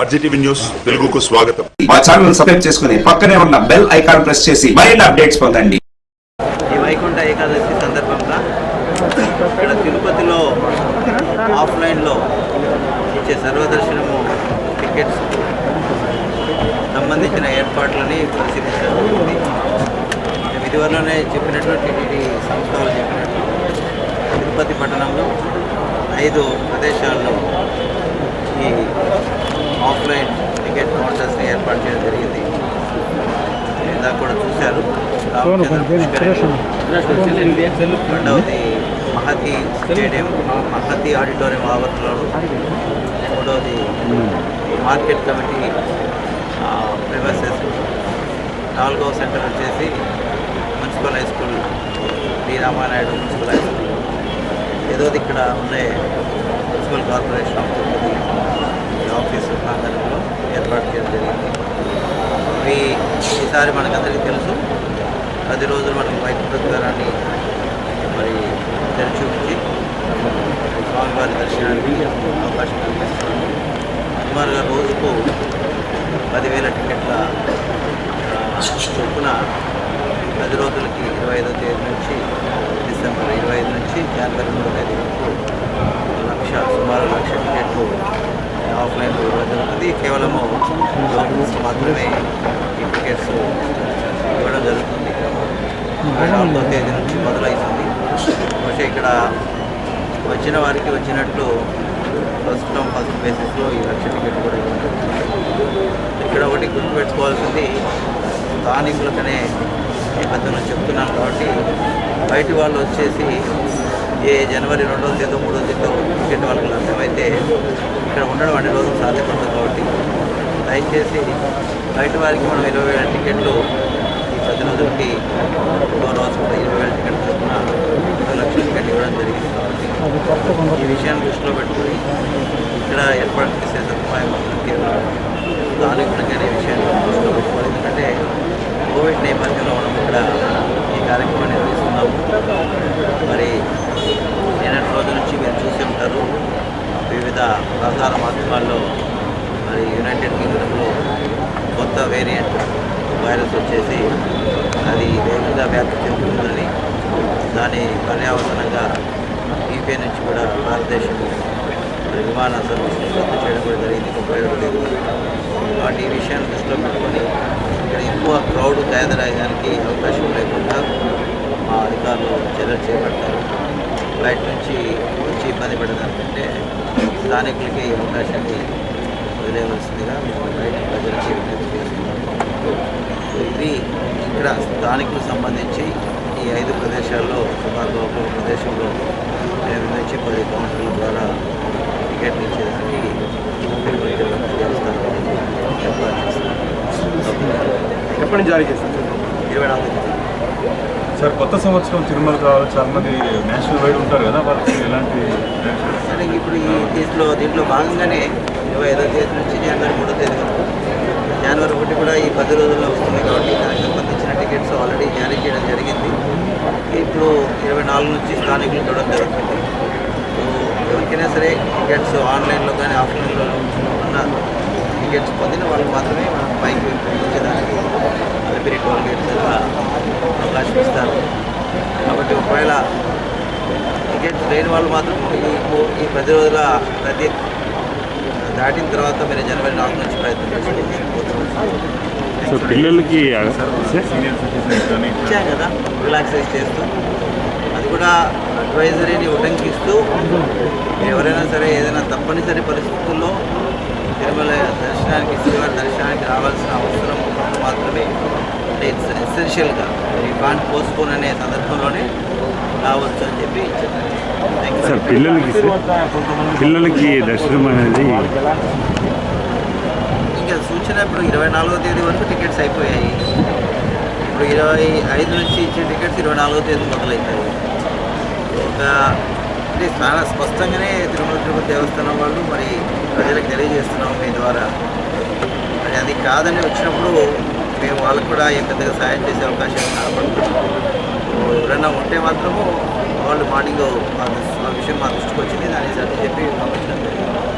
RGTV news తెలుగుకు స్వాగతం. మా ఛానల్ సబ్స్క్రైబ్ చేసుకుని పక్కనే ఉన్న బెల్ ఐకాన్ ప్రెస్ చేసి మరిన్ని అప్డేట్స్ పొందండి. ఈ వైకుంఠ ఏకాదశి సందర్భంగా ఇక్కడ తిరుపతిలో ఆఫ్లైన్లో ఇచ్చే సర్వదర్శనము టికెట్స్ సంబంధించిన ఏర్పాట్లని పరిశీలించడం జరిగింది. ఇదివరలోనే చెప్పినట్లు టీటీడీ సంస్థ వాళ్ళు చెప్పినట్లు తిరుపతి పట్టణంలో ఐదు ప్రదేశాల్లో ఈ ఆఫ్లైన్ టికెట్ కౌంటర్స్ని ఏర్పాటు చేయడం జరిగింది. ఇందాక కూడా చూశారు. రెండవది మహతి స్టేడియం మహతి ఆడిటోరియం ఆవరణలో మూడవది మార్కెట్ కమిటీ ప్రివసెస్ నాలుగవ సెంటర్ వచ్చేసి municipal high school D Ramanaidu municipal high school. ఏదోది ఇక్కడ ఉండే మున్సిపల్ కార్పొరేషన్ ఆఫ్ ఆఫీసు ప్రాంగణంలో ఏర్పాటు చేయడం జరిగింది. ఇవి ఈసారి మనకందరికీ తెలుసు పది రోజులు మనకి వైకుంఠ ద్వారాన్ని మరి తెరిచి ఉంచి స్వామివారి దర్శనానికి అవకాశం కల్పిస్తున్నాము సుమారుగా రోజుకు పదివేల టికెట్ల చొప్పున పది రోజులకి ఇరవై ఐదో తేదీ నుంచి డిసెంబర్ ఇరవై ఐదు నుంచి జనవరి మూడో తేదీ వరకు లక్ష సుమారు లక్ష టికెట్లు ఆఫ్లైన్లో ఇవ్వడం జరుగుతుంది కేవలము లోకల్స్ మాత్రమే ఈ టికెట్స్ ఇవ్వడం జరుగుతుంది నాలుగో తేదీ నుంచి మొదలవుతుంది బహుశా ఇక్కడ వచ్చిన వారికి వచ్చినట్లు ప్రస్తుతం ఫస్ట్ బేసిస్లో ఈ లక్ష టికెట్ కూడా ఇక్కడ ఒకటి గుర్తుపెట్టుకోవాల్సింది స్థానికులకనే నేపథ్యంలో చెప్తున్నాను కాబట్టి బయటి వాళ్ళు వచ్చేసి ఏ జనవరి రెండవ తేదీ మూడో తేదీ టికెట్ వాళ్ళకి లభ్యమైతే ఇక్కడ ఉండడం అన్ని రోజులు సాధ్యపడదు కాబట్టి దయచేసి బయట వారికి మనం ఇరవై వేల టికెట్లు ఈ పది రోజు ఇరవై వేల టికెట్లు చొప్పున రెండు లక్షల టికెట్ ఇవ్వడం జరిగింది కాబట్టి ఈ విషయాన్ని దృష్టిలో పెట్టుకుని ఇక్కడ ఏర్పాటు చేసే సదుపాయం కేవలం స్థానికులకనే ఈ విషయాన్ని దృష్టిలో పెట్టుకోవాలి. ఎందుకంటే కోవిడ్ నేపథ్యంలో మనం ఇక్కడ ఈ కార్యక్రమాన్ని నిర్వహిస్తున్నాము. మరి నిన్నటి రోజు నుంచి మీరు చూసి ఉంటారు. వివిధ ప్రసార మాధ్యమాల్లో మరి యునైటెడ్ కింగ్డమ్లో కొత్త వేరియంట్ వైరస్ వచ్చేసి అది వేగంగా వ్యాప్తి చెందుతుందని దాని పర్యావసనంగా యూపీఐ నుంచి కూడా భారతదేశం విమాన సర్వీసులు రద్దు చేయడం కూడా జరిగింది. ముప్పై ఏడు కాబట్టి ఈ విషయాన్ని దృష్టిలో పెట్టుకొని ఇక్కడ ఎక్కువ క్రౌడ్ తయారయ్యడానికి అయ్యడానికి అవకాశం లేకుండా మా అధికారులు చర్యలు చేపడతారు. బయట నుంచి వచ్చి ఇబ్బంది పడేదానికంటే స్థానికులకి ఈ అవకాశాన్ని వదిలేవలసిందిగా మేము బయట ప్రజలకి విజ్ఞప్తి చేస్తున్నాము ఇది ఇక్కడ స్థానికులకు సంబంధించి ఈ ఐదు ప్రదేశాల్లో సుమారు ఒక్కొక్క ప్రదేశంలో ఎనిమిది నుంచి పది కౌంటర్ల ద్వారా టికెట్లు ఇచ్చేదానికి ఎప్పటి నుంచి జారీ చేస్తారు సార్? ఇరవై నాలుగు. సార్ కొత్త సంవత్సరం తిరుమల కావాలి చాలా మంది నేషనల్ వైడ్ ఉంటారు కదా వాళ్ళకి ఎలాంటి సరే ఇప్పుడు ఈ దీంట్లో దీంట్లో భాగంగానే ఇరవై ఐదో తేదీ నుంచి జనవరి మూడో తేదీ వరకు జనవరి ఒకటి కూడా ఈ పది రోజుల్లో వస్తుంది కాబట్టి దానికి సంబంధించిన టికెట్స్ ఆల్రెడీ జారీ చేయడం జరిగింది. ఇప్పుడు ఇరవై నాలుగు నుంచి స్థానికులు ఇవ్వడం జరుగుతుంది. ఎవరికైనా సరే టికెట్స్ ఆన్లైన్లో కానీ ఆఫ్లైన్లో ఉన్న టికెట్స్ పొందిన వాళ్ళు మాత్రమే మనం పైకి పంపించడానికి అలిపిరి టోల్ గేట్ అవకాశం ఇస్తారు. కాబట్టి ఒకవేళ టికెట్స్ లేని వాళ్ళు మాత్రం ఈ ఈ పది రోజుల ప్రతి దాటిన తర్వాత మీరు జనవరి నాలుగు నుంచి ప్రయత్నం చేసుకోవచ్చు సో పిల్లలకి ఇచ్చాం కదా రిలాక్సేషన్ చేస్తూ అది కూడా అడ్వైజరీని ఉల్లంఘిస్తూ ఎవరైనా సరే ఏదైనా తప్పనిసరి పరిస్థితుల్లో తిరుమల దర్శనానికి శ్రీవారి దర్శనానికి రావాల్సిన అవసరం మాత్రమే. అంటే ఇట్స్ ఎసెన్షియల్గా ఈ కాంట్ పోస్ట్పోన్ అనే సందర్భంలోనే రావచ్చు అని చెప్పి చెప్పారు. సార్ పిల్లలకి పిల్లలకి దర్శనం అనేది ఇంకా సూచన ఇప్పుడు ఇరవై నాలుగో తేదీ వరకు టికెట్స్ అయిపోయాయి. ఇప్పుడు ఇరవై ఐదు నుంచి ఇచ్చే టికెట్స్ ఇరవై నాలుగో తేదీ మొదలవుతాయి ఒక అంటే చాలా స్పష్టంగానే తిరుమల తిరుపతి దేవస్థానం వాళ్ళు మరి ప్రజలకు తెలియజేస్తున్నాం మీ ద్వారా. మరి అది కాదని వచ్చినప్పుడు మేము వాళ్ళకు కూడా ఏ పెద్దగా సాయం చేసే అవకాశం కనపడుతుంది? ఎవరైనా ఉంటే మాత్రము వాళ్ళు మార్నింగ్ ఆ విషయం మా దృష్టికి వచ్చింది దాన్ని సర్ది చెప్పి పంపించడం జరిగింది.